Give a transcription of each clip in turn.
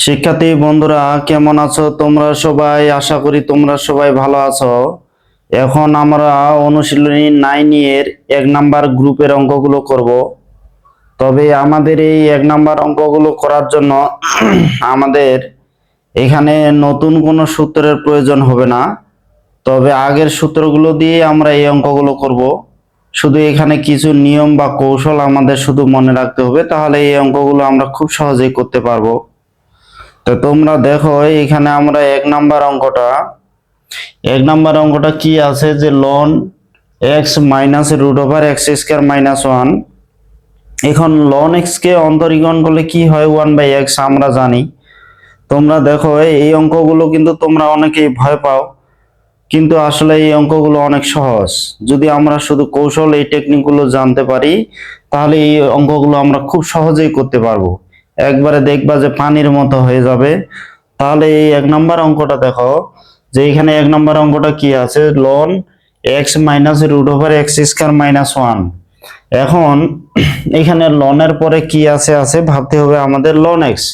শিক্ষার্থী বন্ধুরা, কেমন আছো? তোমরা সবাই? আশা করি তোমরা সবাই ভালো আছো। এখন আমরা অনুশীলনী নাইন এর এক নাম্বার গ্রুপের অঙ্কগুলো করব। তবে আমাদের এই এক নাম্বার অঙ্কগুলো করার জন্য আমাদের এখানে নতুন কোনো সূত্রের প্রয়োজন হবে না। তবে আগের সূত্রগুলো দিয়ে আমরা এই অঙ্কগুলো করব। শুধু এখানে কিছু নিয়ম বা কৌশল আমাদের শুধু মনে রাখতে হবে, তাহলে এই অঙ্কগুলো আমরা খুব সহজেই করতে পারব। তো তোমরা দেখো এখানে আমরা এক নাম্বার অঙ্কটা। এক নাম্বার অঙ্কটা কি আছে যে ln x minus root over x square minus one এখন লন এক্স কে অন্তরীকরণ করলে কি হয়? ওয়ান বাই এক্স আমরা জানি। তোমরা দেখো, এই অঙ্কগুলো কিন্তু তোমরা অনেকেই ভয় পাও। কিন্তু আসলে এই অঙ্কগুলো অনেক সহজ। যদি আমরা শুধু কৌশল এই টেকনিকগুলো জানতে পারি, তাহলে এই অঙ্কগুলো আমরা খুব সহজেই করতে পারব। একবারে দেখবা যে পানির মতো হয়ে যাবে। তাহলে এই এক নম্বর অঙ্কটা দেখো, যে এখানে এক নম্বর অঙ্কটা কি আছে? Loan x minus root over x square minus one এখন এখানে লনের পরে কি আছে আছে ভাবতে হবে আমাদের লন এক্স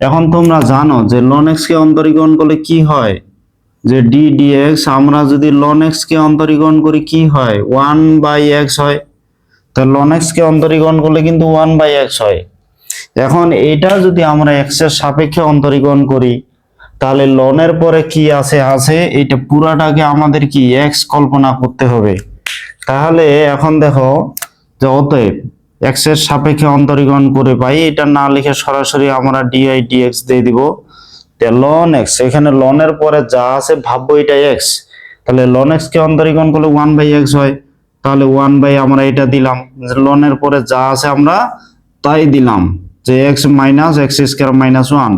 এখন তোমরা জানো যে লন এক্স কে অন্তরীকরণ করলে কি হয়? যে ডি ডি এক্স আমরা যদি লন এক্স কে অন্তরীকরণ করি কি হয়? ওয়ান বাই এক্স হয়। তো লন এক্স কে অন্তরীকরণ করলে কিন্তু ওয়ান বাই এক্স হয়। এখন এটা যদি আমরা এক্সের সাপেক্ষে অন্তরীকরণ করি, তাহলে লনের পরে কি আছে আছে? এটা পুরাটাকে আমাদের কি এক্স কল্পনা করতে হবে। তাহলে এখন দেখো যে অতএব এক্সের সাপেক্ষে অন্তরীকরণ করে পাই, এটা না লিখে সরাসরি আমরা ডিআই ডিএক্স দিয়ে দিব। লন এক্স এখানে লনের পরে যা আছে ভাববো এটা এক্স তাহলে লন এক্স কে অন্তরীকরণ করলে ওয়ান বাই এক্স হয়। তাহলে ওয়ান বাই আমরা এটা দিলাম। লনের পরে যা আছে আমরা তাই দিলাম। যে x minus x square minus one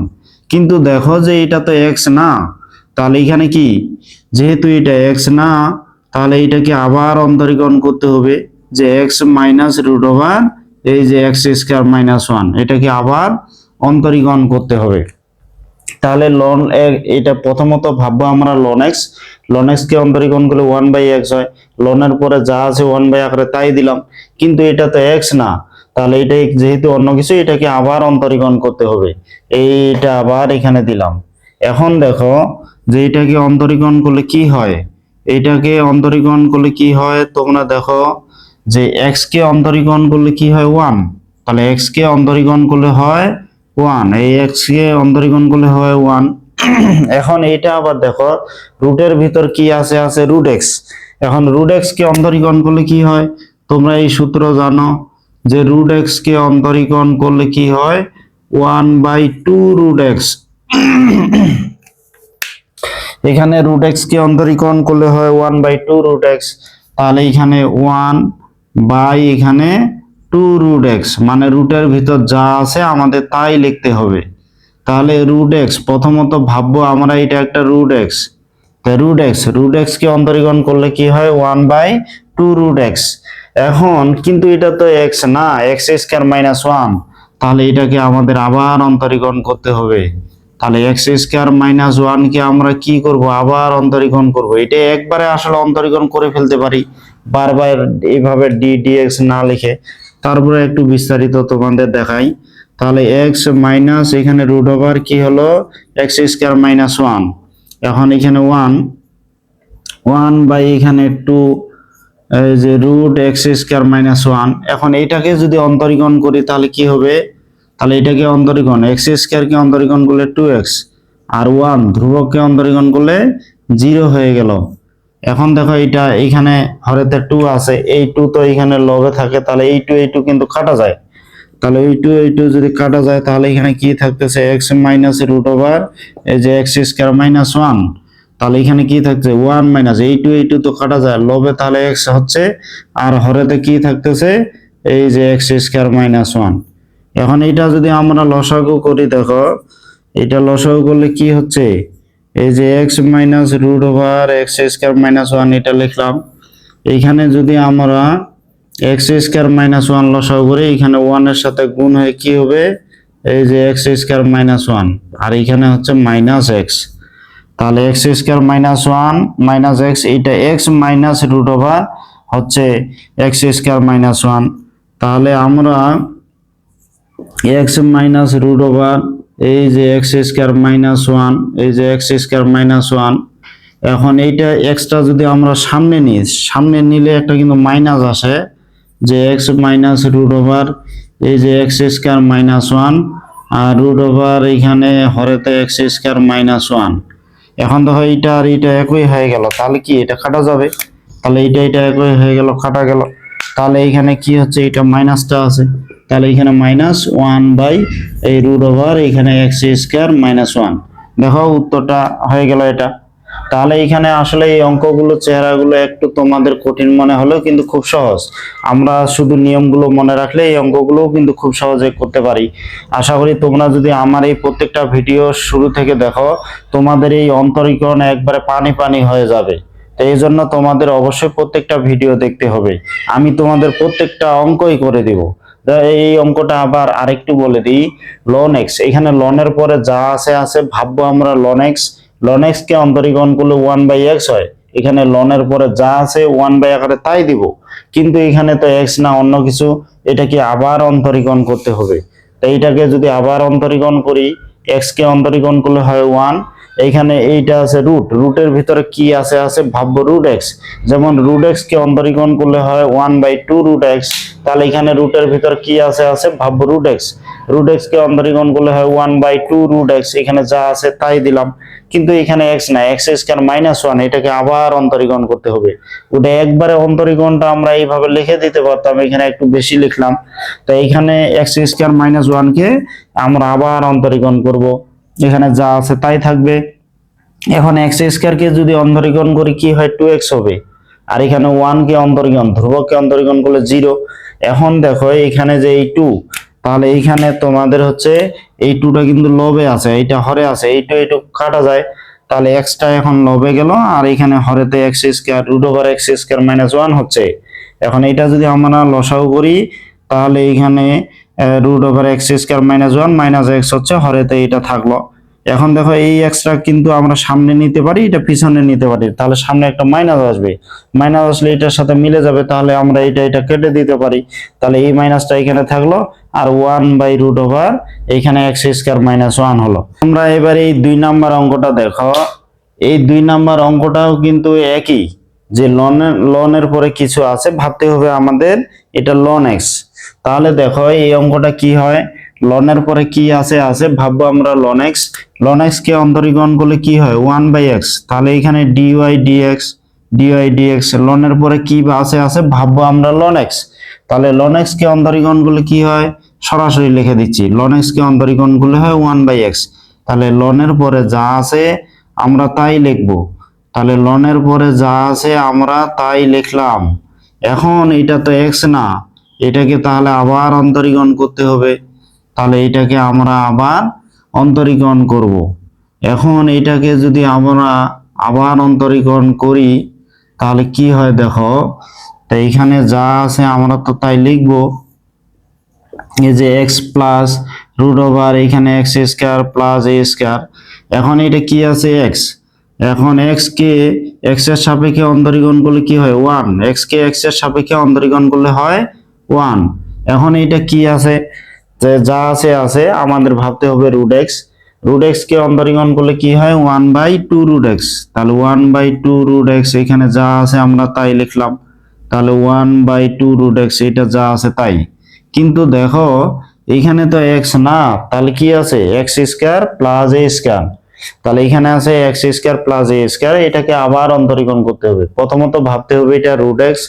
কিন্তু দেখো যে এটা তো এক্স না, তাহলে এখানে কি? যেহেতু এটা এক্স না, তাহলে এটাকে আবার অন্তরীকরণ করতে হবে যে এক্স মাইনাস রুট ওভার এই যে এক্স স্কোয়ার মাইনাস ওয়ান এটাকে আবার অন্তরীকরণ করতে হবে। তাহলে লন এটা প্রথমত ভাববো আমরা লন এক্স লন এক্স কে অন্তরীকরণ করলে ওয়ান বাই এক্স হয়। লনের পরে যা আছে ওয়ান বাই আকারে তাই দিলাম। কিন্তু এটা তো এক্স না। তাহলে এটা যেহেতু অন্য কিছু, এটাকে আবার অন্তরীকরণ করতে হবে। এইটা আবার এখানে দিলাম। এখন দেখো যে এটাকে অন্তরীকরণ করলে কি হয়? এটাকে অন্তরীকরণ করলে কি হয়? তোমরা দেখো যে এক্স কে অন্তরীকরণ করলে কি হয়? ওয়ান তাহলে এক্স কে অন্তরীকরণ করলে হয় ওয়ান এই এক্স কে অন্তরীকরণ করলে হয় ওয়ান এখন এটা আবার দেখো রুটের ভিতর কি আছে? আছে রুট এক্স এখন রুট এক্স কে অন্তরীকরণ করলে কি হয়? তোমরা এই সূত্র জানো। যে রুট এক্স কে অন্তরীকরণ করলে কি হয়? One by two root x এখানে রুট এক্স কে অন্তরীকরণ করলে হয় one by two root x তাহলে এখানে ওয়ান বাই এখানে টু রুট এক্স মানে রুটের ভিতর যা আছে আমাদের তাই লিখতে হবে। তাহলে রুট এক্স প্রথমত ভাববো আমরা এটা একটা root x root x root x কে অন্তরীকরণ করলে কি হয়? One by two root x এখন কিন্তু এটা তো এক্স না এক্স স্কোয়ার মাইনাস ওয়ান তাহলে এটাকে আমাদের আবার অন্তরীকরণ করতে হবে। তাহলে এক্স স্কোয়ার মাইনাস ওয়ানকে আমরা কি করব? আবার অন্তরীকরণ করব। এটা একবারে আসলে অন্তরীকরণ করে ফেলতে পারি। বারবার এইভাবে ডি ডিএক্স না লিখে। তারপরে একটু বিস্তারিত তোমাদের দেখাই। তাহলে এক্স মাইনাস এখানে রুট ওভার কি হলো? এক্স স্কোয়ার মাইনাস ওয়ান এখন এখানে ওয়ান ওয়ান বাই এখানে টু যে root x square minus one এখন এইটাকে যদি অন্তরীকরণ করি তাহলে কি হবে? তাহলে এটাকে অন্তরীকরণ এক্স স্কোয়ারকে অন্তরীকরণ করলে টু এক্স আর ওয়ান ধ্রুবককে অন্তরীকরণ করলে জিরো হয়ে গেল। এখন দেখো এটা এখানে হরেতে টু আছে, এই টু তো এখানে লবে থাকে, তাহলে এই টু এই টু কিন্তু কাটা যায়। তাহলে এই টু এই টু যদি কাটা যায়, তাহলে এখানে কি থাকতেছে? এক্স মাইনাস রুট ওভার এই যে এক্স স্কোয়ার মাইনাস ওয়ান তাহলে এখানে কি থাকছে ওয়ান মাইনাস এই টু এই টু তো কাটা যায়। লবে তাহলে এক্স হচ্ছে, আর হরেতে কি থাকতেছে? এই যে এক্স স্কোয়ার মাইনাস ওয়ান। এখন এটা যদি আমরা লসাগু করি, দেখো, এটা লসাগু করলে কি হচ্ছে? এই যে x minus root over x square minus one, এটা লিখলাম। এইখানে যদি আমরা এক্স স্কোয়ার মাইনাস ওয়ান লসাগু করি, এখানে ওয়ানের সাথে গুণ হয়ে কি হবে? এই যে এক্স স্কোয়ার মাইনাস ওয়ান। আর এখানে হচ্ছে মাইনাস এক্স। তাহলে x square minus one minus x এইটা এক্স মাইনাস রুট ওভার হচ্ছে এক্স স্কোয়ার মাইনাস ওয়ান তাহলে আমরা এক্স মাইনাস রুট ওভার এই যে এক্স স্কোয়ার মাইনাস ওয়ান এই যে এক্স স্কোয়ার মাইনাস ওয়ান এখন এইটা এক্সট্রা যদি আমরা সামনে নিই, সামনে নিলে একটা কিন্তু মাইনাস আসে, যে এক্স মাইনাস রুট ওভার এই যে এক্স স্কোয়ার মাইনাস ওয়ান আর রুট ওভার এইখানে হরেতে এক্স স্কোয়ার মাইনাস ওয়ান এখন দেখো এইটা আর এইটা একই হয়ে গেল, তাহলে কি এটা কাটা যাবে? তাহলে এইটা এটা একই হয়ে গেল, কাটা গেল। তাহলে এইখানে কি হচ্ছে? এটা মাইনাসটা আছে। তাহলে এখানে মাইনাস ওয়ান বাই এই রুট ওভার এখানে এক্স স্কোয়ার মাইনাস ওয়ান। দেখো উত্তরটা হয়ে গেল এটা। তাহলে এখানে আসলে এই অঙ্কগুলো, চেহারাগুলো একটু তোমাদের কঠিন মনে হলেও কিন্তু খুব সহজ। আমরা শুধু নিয়মগুলো মনে রাখলে এই অঙ্কগুলোও কিন্তু খুব সহজে করতে পারি। আশা করি তোমরা যদি আমার এই প্রত্যেকটা ভিডিও শুরু থেকে দেখো, তোমাদের এই অন্তরীকরণ একবারে পানি পানি হয়ে যাবে। তো এই জন্য তোমাদের অবশ্যই প্রত্যেকটা ভিডিও দেখতে হবে। আমি তোমাদের প্রত্যেকটা অঙ্কই করে দিব। এই অঙ্কটা আবার আরেকটু বলে দিই। লন এক্স এখানে লনের পরে যা আছে আছে ভাববো আমরা লন এক্স লন এক্স কে অন্তরীকরণ করলে ওয়ান বাই এক্স হয়। এখানে লনের পরে যা আছে ওয়ান বাই আকারে তাই দিব। কিন্তু এখানে তো এক্স না অন্য কিছু, এটাকে আবার অন্তরীকরণ করতে হবে। তো এইটাকে যদি আবার অন্তরীকরণ করি এক্স কে অন্তরীকরণ করলে হয় ওয়ান এইখানে এইটা আছে রুট রুটের ভিতরে কি আছে আছে ভাব্য রুট এক্স যেমন রুট এক্স কে অন্তরীকরণ করলে হয় one by two root x তাহলে এখানে রুটের ভিতর কি আছে আছে ভাব্য রুট এক্স রুট এক্স কে অন্তরীকরণ করলে হয় one by two root x এখানে যা আছে তাই দিলাম। কিন্তু এখানে এক্স না এক্স স্কোয়ার মাইনাস ওয়ান এটাকে আবার অন্তরীকরণ করতে হবে। ওটা একবারে অন্তরীকরণটা আমরা এইভাবে লিখে দিতে পারতাম, এখানে একটু বেশি লিখলাম। তো এখানে এক্স স্কোয়ার মাইনাস ওয়ানকে আমরা আবার অন্তরীকরণ করব। এখানে যা আছে তাই থাকবে। এখন এক্স স্কোয়ারকে যদি অন্তরীকরণ করি, কি হয়? টু এক্স হবে। আর এখানে ওয়ান কে অন্তরীকরণ, ধ্রুবককে অন্তরীকরণ করলে জিরো এখন দেখো, এখানে যে এই টু তাহলে এইখানে তোমাদের হচ্ছে এই টুটা কিন্তু লবে আছে, এইটা হরে আছে, এইটা এইটু কাটা যায়, তাহলে এক্সটা এখন লবে গেল, আর এখানে হরেতে x square root over x square minus one হচ্ছে। এখন এটা যদি আমরা লসাও করি, তাহলে এখানে root over x square minus one minus x হচ্ছে, হরেতে এটা থাকল। এখন দেখো এই এক্সট্রা কিন্তু আমরা সামনে নিতে পারি, এটা পিছনে নিতে পারি, তাহলে সামনে একটা মাইনাস আসবে। মাইনাস আসলে এটার সাথে মিলে যাবে, তাহলে আমরা এটা এটা কেটে দিতে পারি। তাহলে এই মাইনাসটা এখানে থাকল আর ওয়ান বাই রুট ওভার, এখানে এক্স স্কোয়ার মাইনাস ওয়ান হলো। আমরা এবার এই দুই নাম্বার অঙ্কটা দেখো। এই দুই নাম্বার অঙ্কটাও কিন্তু একই, যে লনের লনের পরে কিছু আছে, ভাবতে হবে আমাদের এটা লন এক্স তাহলে দেখো, এই অঙ্কটা কি হয়? লনের পরে কি আছে আছে, ভাববো আমরা লন এক্স লন এক্স কে অন্তরীকরণ করলে কি হয়? One by x. তাহলে এখানে ডিওয়াই ডিএক্স ডিওয়াই ডিএক্স লনের পরে কি আছে আছে, ভাববো আমরা লন এক্স তাহলে লন এক্স কে অন্তরীকরণ করলে কি হয়? সরাসরি লিখে দিচ্ছি। লন এক্স কে অন্তরীকরণ করলে হয় ওয়ান বাই এক্স তাহলে লনের পরে যা আছে আমরা তাই লিখব। তাহলে লনের পরে যা আছে আমরা তাই লিখলাম। এখন এটা তো এক্স না, এটাকে তাহলে আবার অন্তরীকরণ করতে হবে। তাহলে এটাকে আমরা আবার অন্তরীকরণ করব। এখন এটাকে যদি আমরা আবার অন্তরীকরণ করি, তাহলে কি হয় দেখো? তো এখানে যা আছে আমরা তো তাই লিখব। এই যে এক্স প্লাস রুট ওভার এখানে x square plus a square এখন এটা কি আছে এক্স এখন এক্স কে এক্সের সাপেক্ষে অন্তরীকরণ করলে কি হয়? ওয়ান এক্স কে এক্সের সাপেক্ষে অন্তরীকরণ করলে হয় ওয়ান এখন এটা কি আছে? যে যা আছে আছে, আমাদের ভাবতে হবে রুট এক্স রুট এক্স কে অন্তরীকরণ করলে কি হয়? One by two root x তাহলে one by two root x এখানে যা আছে আমরা তাই লিখলাম। তাহলে one by two root x এটা যা আছে তাই। কিন্তু দেখো এখানে তো এক্স না, তাহলে কি আছে? X square plus a square তাহলে এখানে আছে x square plus a square এটাকে আবার অন্তরীকরণ করতে হবে। প্রথমত ভাবতে হবে এটা রুট এক্স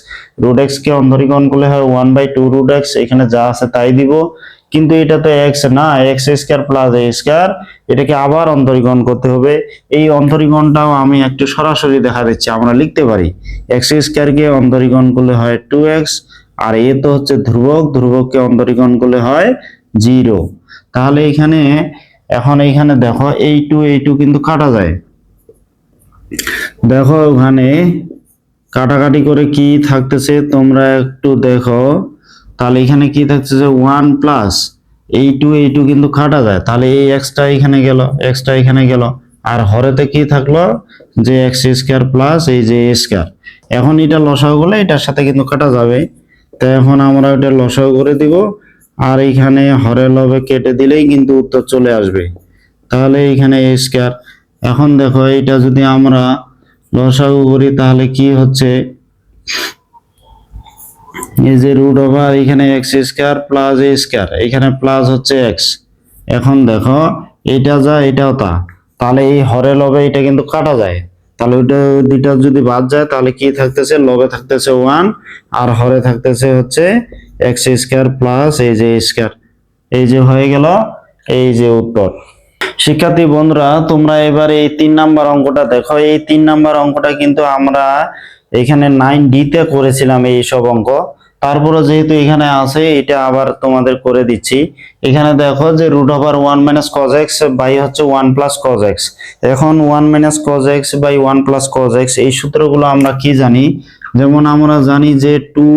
রুট এক্স কে অন্তরীকরণ করলে হয় one by two root x এখানে যা আছে তাই দিব। কিন্তু এটা তো এক্স না x square plus a square এটাকে আবার অন্তরীকরণ করতে হবে। এই অন্তরীকরণটাও আমি একটু সরাসরি দেখা দিচ্ছি, আমরা লিখতে পারি। এক্স স্কোয়ারকে অন্তরীকরণ করলে হয় টু এক্স আর এ তো হচ্ছে ধ্রুবক, ধ্রুবককে অন্তরীকরণ করলে হয় জিরো। তাহলে এখানে, এখন এইখানে দেখো, এই টু এই টু কিন্তু কাটা যায়। দেখো ওখানে, কাটাকাটি করে কি থাকতেছে তোমরা একটু দেখো। তাহলে এখানে কি থাকতেছে? ওয়ান প্লাস, এই টু এই টু কিন্তু কাটা যায়। তাহলে এই এক্সটা এখানে গেল এক্সটা এখানে গেল। আর হরেতে কি থাকল? যে এক্স স্কোয়ার প্লাস এই যে স্কোয়ার এখন এটা লসাও করলে এটার সাথে কিন্তু কাটা যাবে। তো এখন আমরা এটা লসাও করে দিব। আর এইখানে হরে লবে কেটে দিলেই কিন্তু উত্তর চলে আসবে। তাহলে এইখানে স্কোয়ার এখন দেখো এটা যদি আমরা লসাগু করি, তাহলে কি হচ্ছে? এই যে রুট ওভার এখানে x square plus a square এখানে প্লাস হচ্ছে এক্স এখন দেখো এটা যা, এটাও তা। তাহলে এই হরে লবে এটা কিন্তু কাটা যায়। তাহলে ওইটা দুইটা যদি বাদ যায়, তাহলে কি থাকতেছে? লবে থাকতেছে ওয়ান আর হরে থাকতেছে হচ্ছে এক্স স্কোয়ার প্লাস এই যে স্কোয়ার এই যে হয়ে গেল এই যে উত্তর। শিক্ষার্থী বন্ধুরা, তোমরা এবার এই তিন নাম্বার অঙ্কটা দেখো। এই তিন নাম্বার অঙ্কটা কিন্তু আমরা এখানে নাইন ডিতে করেছিলাম এই সব অঙ্ক। তারপরে যেহেতু এখানে আছে, এটা আবার তোমাদের করে দিচ্ছি। এখানে দেখো যে root over one minus cos x by হচ্ছে ওয়ান প্লাস কজ এক্স এখন one minus cos x by one plus cos x এই সূত্রগুলো আমরা কি জানি? যেমন আমরা জানি যে টু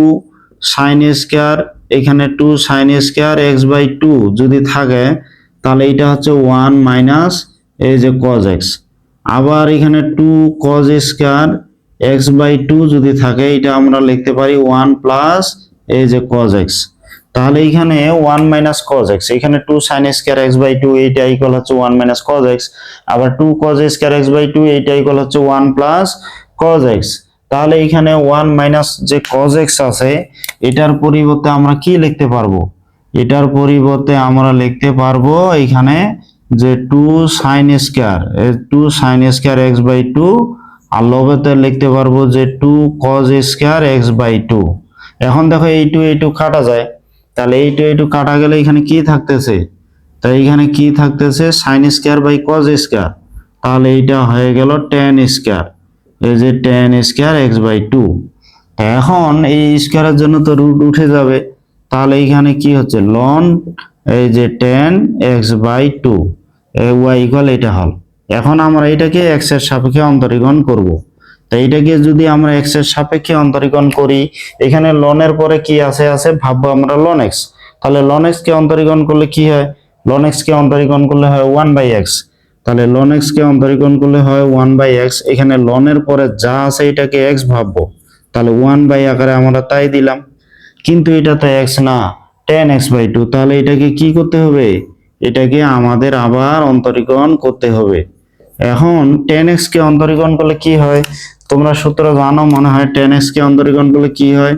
সাইন স্কোয়ার এখানে two sine square x by two যদি থাকে, তাহলে এটা হচ্ছে ওয়ান মাইনাস এই যে কজ এক্স আবার এখানে two cos square x by two যদি থাকে, এটা আমরা লিখতে পারি ওয়ান প্লাস এই যে কজ এক্স তাহলে এখানে ওয়ান মাইনাস কজ এক্স এখানে two sine square x by two এইটা ইকুয়াল হচ্ছে ওয়ান মাইনাস কজ এক্স আবার two cos square x by two এইটা ইকুয়াল হচ্ছে ওয়ান প্লাস কজ এক্স তাহলে এখানে ওয়ান মাইনাস যে কজ এক্স আছে, এটার পরিবর্তে আমরা কি লিখতে পারব? এটার পরিবর্তে আমরা লিখতে পারব এখানে যে two sine square two sine square x by two আর লবেতে লিখতে পারব যে two cos square x by two এখন দেখো এই টু এই টু কাটা যায়। তাহলে এই টু এই টু কাটা গেলে এখানে কি থাকতেছে? তাই এখানে কি থাকতেছে? Sine square by cos square তাহলে এইটা হয়ে গেল টেন স্কোয়ার এই যে tan square x by two এখন এই স্কোয়ারের জন্য তো রুট উঠে যাবে। তাহলে এইখানে কি হচ্ছে? লন এই যে tan x by two y equal এটা হল। এখন আমরা এটাকে এক্সের সাপেক্ষে অন্তরীকরণ করব। তো এটাকে যদি আমরা এক্সের সাপেক্ষে অন্তরীকরণ করি, এখানে লনের পরে কি আছে আছে ভাববো আমরা লন এক্স তাহলে লন এক্স কে অন্তরীকরণ করলে কি হয়? লন এক্স কে অন্তরীকরণ করলে হয় ওয়ান বাই এক্স তাহলে লন এক্স কে অন্তরীকরণ করলে হয় ওয়ান বাই এক্স এখানে লনের পরে যা আছে এটাকে এক্স ভাববো। তাহলে ওয়ান বাই আকারে আমরা তাই দিলাম। কিন্তু এটা তো এক্স না টেন এক্স বাই টু তাহলে এটাকে কি করতে হবে? এটাকে আমাদের আবার অন্তরীকরণ করতে হবে। এখন টেন এক্স কে অন্তরীকরণ করলে কি হয়? তোমরা সূত্র জানো, মনে হয় টেন এক্স কে অন্তরীকরণ করলে কি হয়?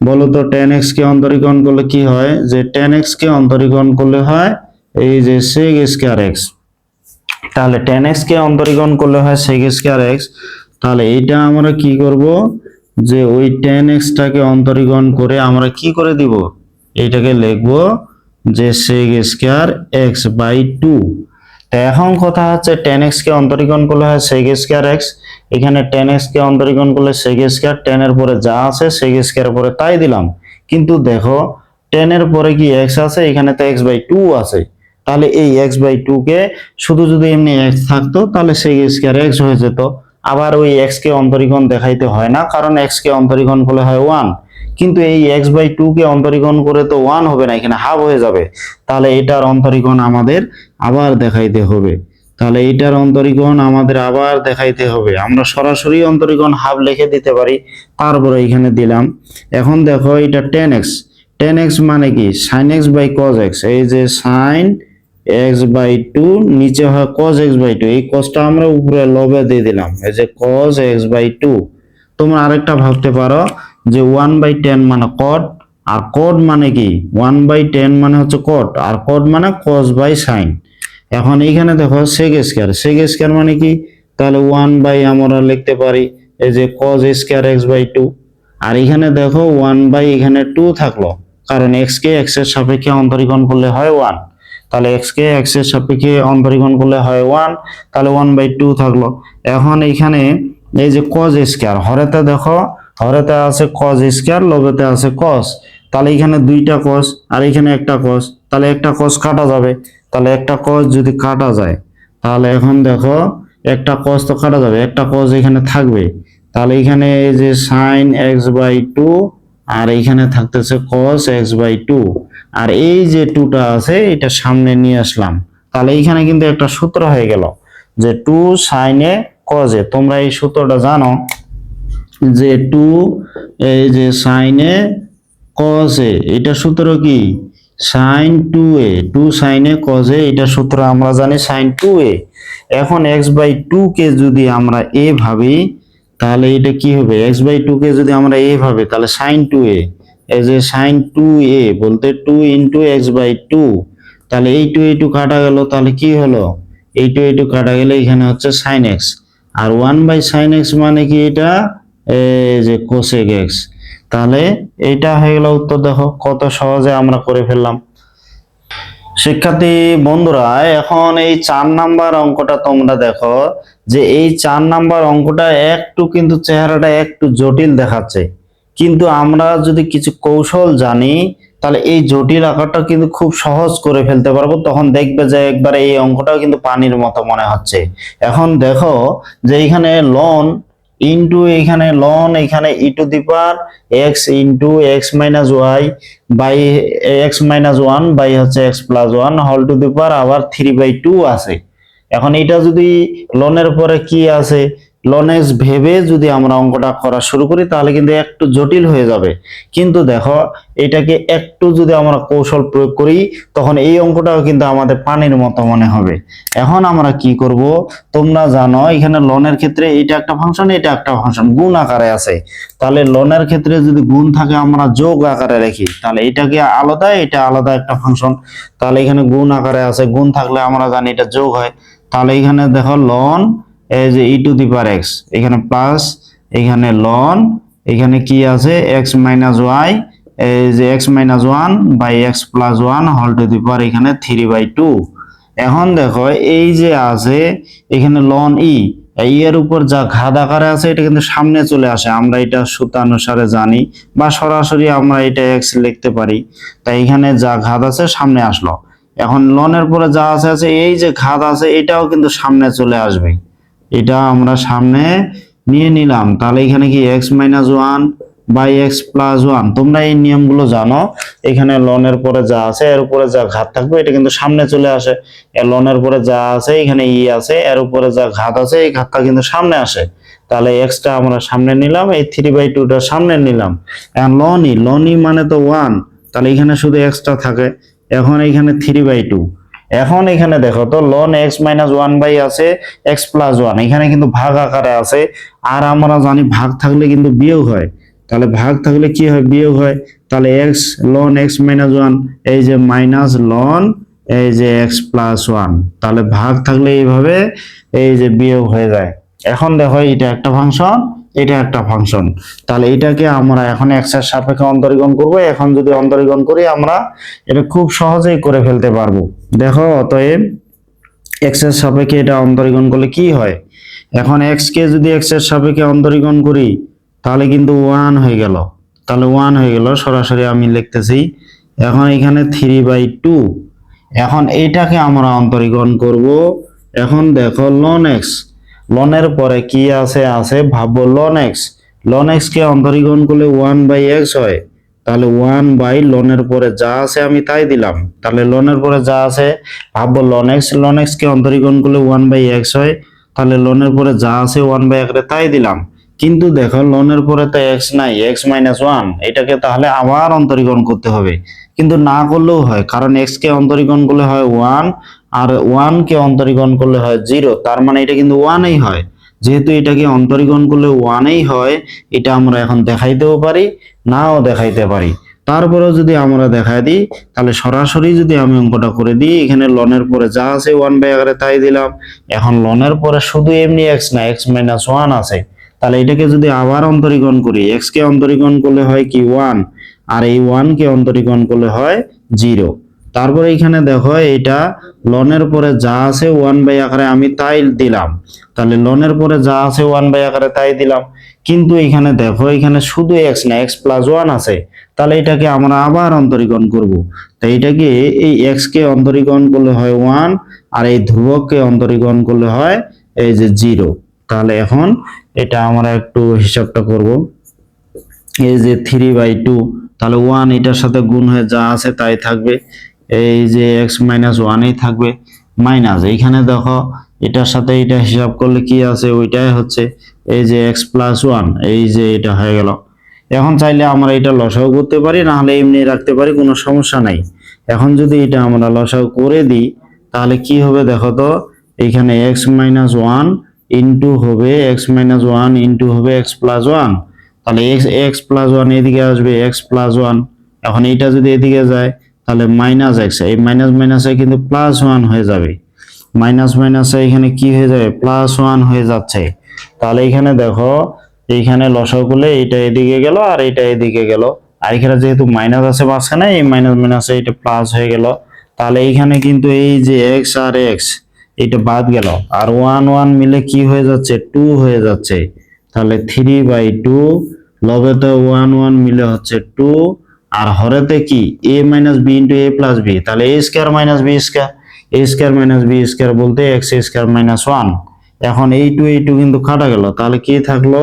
বলো তো টেন এক্স কে অন্তরীকরণ করলে কি হয়? যে টেন এক্স কে অন্তরীকরণ করলে হয় এই যে সেক স্কোয়ার এক্স তাহলে টেন এক্স কে অন্তরীকরণ করলে হয় সেক স্কোয়ার এক্স তাহলে এইটা আমরা কি করব? যে ওই টেন এক্সটাকে অন্তরীকরণ করে আমরা কি করে দিব? এইটাকে লিখব যে sec square x by two এখন কথা হচ্ছে টেন এক্স কে অন্তরীকরণ করলে হয় সেক স্কোয়ার এক্স এখানে টেন এক্স কে অন্তরীকরণ করলে সেক স্কোয়ার টেন এর পরে যা আছে সেক স্কোয়ার পরে তাই দিলাম। কিন্তু দেখো টেন এর পরে কি এক্স আছে? এখানে তো এক্স বাই টু আছে। তাহলে এই এক্স বাই টু কে শুধু যদি এমনি এক্স থাকতো, তাহলে সেই স্কোয়ার এক্স হয়ে যেত। আবার ওই এক্স কে অন্তরীকরণ দেখাইতে হয় না, কারণ এক্স কে অন্তরীকরণ করলে হয় ওয়ান কিন্তু এই এক্স বাই টু কে অন্তরীকরণ করে তো ওয়ান হবে না, এখানে হাফ হয়ে যাবে। তাহলে এটার অন্তরীকরণ আমাদের আবার দেখাইতে হবে। তাহলে এটার অন্তরীকরণ আমাদের আবার দেখাইতে হবে। আমরা সরাসরি অন্তরীকরণ হাফ লিখে দিতে পারি, তারপরে এখানে দিলাম। এখন দেখো এটা টেন এক্স টেন এক্স মানে কি? Sine x by cos x এই যে সাইন এক্স বাই টু নিচে হয় কজ এক্স বাই টু এই কজটা আমরা উপরে লবে দিয়ে দিলাম। এই যে কজ এক্স বাই টু তোমরা আরেকটা ভাবতে পারো যে ওয়ান বাই টেন মানে কট আর কট মানে কি? ওয়ান বাই টেন মানে হচ্ছে কট আর কট মানে কজ বাই সাইন এখন এইখানে দেখো সেক স্কোয়ার সেক স্কোয়ার মানে কি? তাহলে ওয়ান বাই আমরা লিখতে পারি এই যে cos square x by two আর এখানে দেখো ওয়ান বাই এখানে টু থাকল, কারণ এক্স কে এক্সের সাপেক্ষে অন্তরীকরণ করলে হয় ওয়ান তাহলে এক্স কে এক্সের সাপেক্ষে অন্তরীকরণ করলে হয় ওয়ান তাহলে ওয়ান বাই টু থাকল। এখন এখানে এই যে কজ স্কোয়ার হরেতে দেখো হরেতে আছে কজ স্কোয়ার লবেতে আছে কস তাহলে এখানে দুইটা কস আর এখানে একটা কস তাহলে একটা কস কাটা যাবে। তাহলে একটা কস যদি কাটা যায়, তাহলে এখন দেখো একটা কস তো কাটা যাবে। একটা কস এখানে থাকবে। তাহলে এখানে এই যে সাইন এক্স বাই টু আর এইখানে থাকতেছে কস এক্স বাই টু আর এই যে টুটা আছে, এটা সামনে নিয়ে আসলাম। তাহলে এইখানে কিন্তু একটা সূত্র হয়ে গেল যে টু সাইনে কজে তোমরা এই সূত্রটা জানো যে টু, এই যে সাইনে কসে এটা সূত্র কি? সাইন টু এ টু সাইনে কজে এটা সূত্র আমরা জানি সাইন টু এ। এখন এক্স বাই টু কে যদি আমরা এ ভাবি, তাহলে এটা কি হবে? এক্স বাই টু কে যদি আমরা এ ভাবি, তাহলে সাইন টু এ। এই যে সাইন টু এ বলতে two into x by two তাহলে এই টু এই টু কাটা গেল, তাহলে কি হলো? এই টু এই টু কাটা গেলে এখানে হচ্ছে সাইন এক্স আর ওয়ান বাই সাইন এক্স মানে কি এটা? যে কোসেক এক্স তাহলে এইটা হয়ে গেল উত্তর দেখো, কত সহজে আমরা করে ফেললাম। শিক্ষার্থী বন্ধুরা, এখন এই চার নাম্বার অঙ্কটা তোমরা দেখো, যে এই চার নাম্বার অঙ্কটা একটু কিন্তু চেহারাটা একটু জটিল দেখাচ্ছে। কিন্তু আমরা যদি কিছু কৌশল জানি, তাহলে এই জটিল আকারটা কিন্তু খুব সহজ করে ফেলতে পারব। তখন দেখবে যে একবারে এই অঙ্কটাও কিন্তু পানির মতো মনে হচ্ছে। এখন দেখো যে এখানে লন ইন্টু এখানে লন এখানে e to the power x into x minus y by x minus one by হচ্ছে এক্স প্লাস ওয়ান হল টু দি পাওয়ার আবার থ্রি বাই টু আছে। এখন এটা যদি লনের পরে কি আছে? লনেক্স ভেবে যদি আমরা অঙ্কটা করা শুরু করি, তাহলে কিন্তু একটু জটিল হয়ে যাবে। কিন্তু দেখো, এটাকে একটু যদি আমরা কৌশল প্রয়োগ করি, তখন এই অঙ্কটাও কিন্তু আমাদের পানির মতো মনে হবে। এখন আমরা কি করব? তোমরা জানো, এখানে লনের ক্ষেত্রে এটা একটা ফাংশন এটা একটা ফাংশন গুণ আকারে আছে। তাহলে লনের ক্ষেত্রে যদি গুণ থাকে, আমরা যোগ আকারে রাখি। তাহলে এটাকে আলাদা, এটা আলাদা একটা ফাংশন তাহলে এখানে গুণ আকারে আছে, গুণ থাকলে আমরা জানি এটা যোগ হয়। তাহলে এখানে দেখো লন এই যে e to the power x এখানে প্লাস এখানে লন এখানে কি আছে? এক্স মাইনাস ওয়াই এই যে x minus one by x plus one হল টু দি পাওয়ার এখানে থ্রি বাই টু এখন দেখো, এই যে আছে, এখানে লন ই এই এর উপর যা ঘাত আকারে আছে, এটা কিন্তু সামনে চলে আসে। আমরা এটা সূত্রানুসারে জানি বা সরাসরি আমরা এটা এক্স লিখতে পারি। তাই এখানে যা ঘাত আছে সামনে আসলো। এখন লনের পরে যা আছে আছে, এই যে ঘাত আছে, এটাও কিন্তু সামনে চলে আসবে। এটা আমরা সামনে নিয়ে নিলাম। তাহলে এখানে কি x minus one by x plus one তোমরা এই নিয়মগুলো জানো। এখানে লনের পরে যা আছে, এর উপরে যা ঘাত থাকবে, এটা কিন্তু সামনে চলে আসে। লনের পরে যা আছে, এখানে ই আছে, এর উপরে যা ঘাত আছে, এই ঘাতটা কিন্তু সামনে আসে। তাহলে এক্সটা আমরা সামনে নিলাম, এই থ্রি বাই টুটা সামনে নিলাম। এখন লনই লনই মানে তো ওয়ান তাহলে এখানে শুধু এক্সটা থাকে। এখন এখানে থ্রি বাই টু এখন এখানে দেখো তো ln x minus one by আছে এক্স প্লাস ওয়ান এখানে কিন্তু ভাগ আকারে আছে, আর আমরা জানি ভাগ থাকলে কিন্তু বিয়োগ হয়। তাহলে ভাগ থাকলে কি হয়? বিয়োগ হয়। তাহলে x loan x minus one এই যে মাইনাস লন এই যে এক্স প্লাস ওয়ান তাহলে ভাগ থাকলে এইভাবে এই যে বিয়োগ হয়ে যায়। এখন দেখো এটা একটা ফাংশন এটা একটা ফাংশন তাহলে এটাকে আমরা এখন এক্সের সাপেক্ষে অন্তরীকরণ করব। এখন যদি অন্তরীকরণ করি, আমরা এটা খুব সহজেই করে ফেলতে পারব। দেখো, অতএব এক্সের সাপেক্ষে এটা অন্তরীকরণ করলে কি হয়? এখন এক্স কে যদি এক্সের সাপেক্ষে অন্তরীকরণ করি, তাহলে কিন্তু ওয়ান হয়ে গেল। তাহলে ওয়ান হয়ে গেল, সরাসরি আমি লিখতেছি, এখন এখানে থ্রি বাই টু এখন এটাকে আমরা অন্তরীকরণ করব। এখন দেখো লন এক্স লনের পরে কি আছে? আছে ভাববো লন এক্স লন এক্স কে অন্তরীকরণ করলে ওয়ান বাই এক্স হয়। তাহলে ওয়ান বাই লনের পরে যা আছে আমি তাই দিলাম। তাহলে লনের পরে যা আছে, ভাববো লন এক্স লন এক্স কে অন্তরীকরণ করলে ওয়ান বাই এক্স হয়। তাহলে লনের পরে যা আছে ওয়ান বাই একরে তাই দিলাম। কিন্তু দেখো লনের পরে তো এক্স নাই এক্স মাইনাস ওয়ান এটাকে তাহলে আবার অন্তরীকরণ করতে হবে। কিন্তু না করলেও হয়, কারণ এক্স কে অন্তরীকরণ করলে হয় ওয়ান আর ওয়ান কে অন্তরীকরণ করলে হয় জিরো তার মানে এটা কিন্তু ওয়ানই হয়। যেহেতু এটাকে অন্তরীকরণ করলে ওয়ানই হয়, এটা আমরা এখন দেখাইতেও পারি, নাও দেখাইতে পারি। তারপরেও যদি আমরা দেখাই দিই, তাহলে সরাসরি যদি আমি অঙ্কটা করে দিই, এখানে লনের পরে যা আছে ওয়ান বাই আকারে তাই দিলাম। এখন লনের পরে শুধু এমনি এক্স না এক্স মাইনাস ওয়ান আছে। তাহলে এটাকে যদি আবার অন্তরীকরণ করি এক্স কে অন্তরীকরণ করলে হয় কি ওয়ান আর এই ওয়ান কে অন্তরীকরণ করলে হয় জিরো তারপরে এখানে দেখো এটা লনের পরে যা আছে ওয়ান বাই আকারে আমি তাই দিলাম। তাহলে লনের পরে যা আছে ওয়ান বাই আকারে তাই দিলাম। কিন্তু এখানে দেখো, এখানে শুধু এক্স না এক্স প্লাস ওয়ান আছে। তাহলে এটাকে আমরা আবার অন্তরীকরণ করব। তো এটাকে এই এক্স কে অন্তরীকরণ করলে হয় ওয়ান আর এই ধ্রুবককে অন্তরীকরণ করলে হয় এই যে জিরো তাহলে এখন এটা আমরা একটু হিসাবটা করব। এই যে থ্রি বাই টু তাহলে ওয়ান এটার সাথে গুণ হয়ে যা আছে তাই থাকবে। এই যে এক্স মাইনাস ওয়ানই থাকবে মাইনাস এইখানে দেখো, এটার সাথে এটা হিসাব করলে কি আছে? ওইটাই হচ্ছে এই যে এক্স প্লাস ওয়ান এই যে এটা হয়ে গেল। এখন চাইলে আমরা এটা লসাও করতে পারি, না হলে এমনি রাখতে পারি, কোনো সমস্যা নাই। এখন যদি এটা আমরা লসাগু করে দিই, তাহলে কি হবে দেখো তো? এখানে এক্স মাইনাস ওয়ান ইন্টু হবে এক্স মাইনাস ওয়ান ইন্টু হবে এক্স প্লাস ওয়ান তাহলে এক্স এক্স প্লাস ওয়ান এদিকে আসবে এক্স প্লাস ওয়ান এখন এইটা যদি এদিকে যায় তাহলে মাইনাস এক্স এই মাইনাস মাইনাসে কিন্তু প্লাস ওয়ান হয়ে যাবে। মাইনাস মাইনাসে এখানে কি হয়ে যাবে? প্লাস ওয়ান হয়ে যাচ্ছে। তাহলে এখানে দেখো, এইখানে লসাগু করলে এইটা এদিকে গেল আর এইটা এদিকে গেল। আর এখানে যেহেতু মাইনাস আছে মাঝখানে, এই মাইনাস মাইনাসে এটা প্লাস হয়ে গেল। তাহলে এইখানে কিন্তু এই যে এক্স আর এক্স এটা বাদ গেল। আর ওয়ান ওয়ান মিলে কি হয়ে যাচ্ছে? টু হয়ে যাচ্ছে। তাহলে থ্রি বাই টু লবেতে ওয়ান ওয়ান মিলে হচ্ছে টু আর হরেতে কি? A minus b into a plus b তাহলে a square minus b square a square minus b square বলতে এক্স স্কোয়ার মাইনাস ওয়ান এখন এই টু এই টু কিন্তু কাটা গেল। তাহলে কি থাকল?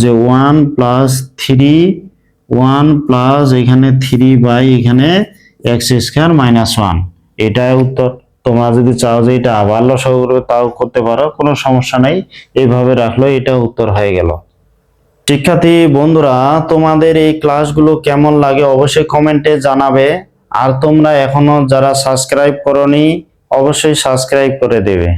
যে one plus three one plus এখানে থ্রি বাই এখানে এক্স স্কোয়ার মাইনাস ওয়ান এটাই উত্তর। তোমরা যদি চাও যে এটা আবার লসাগু তাও করতে পারো। কোনো সমস্যা নেই। এইভাবে রাখল এটা উত্তর হয়ে গেল। শিক্ষার্থী, বন্ধুরা, তোমাদের এই ক্লাসগুলো কেমন লাগে অবশ্যই কমেন্টে জানাবে। আর তোমরা এখনও যারা সাবস্ক্রাইব করনি, অবশ্যই সাবস্ক্রাইব করে দেবে।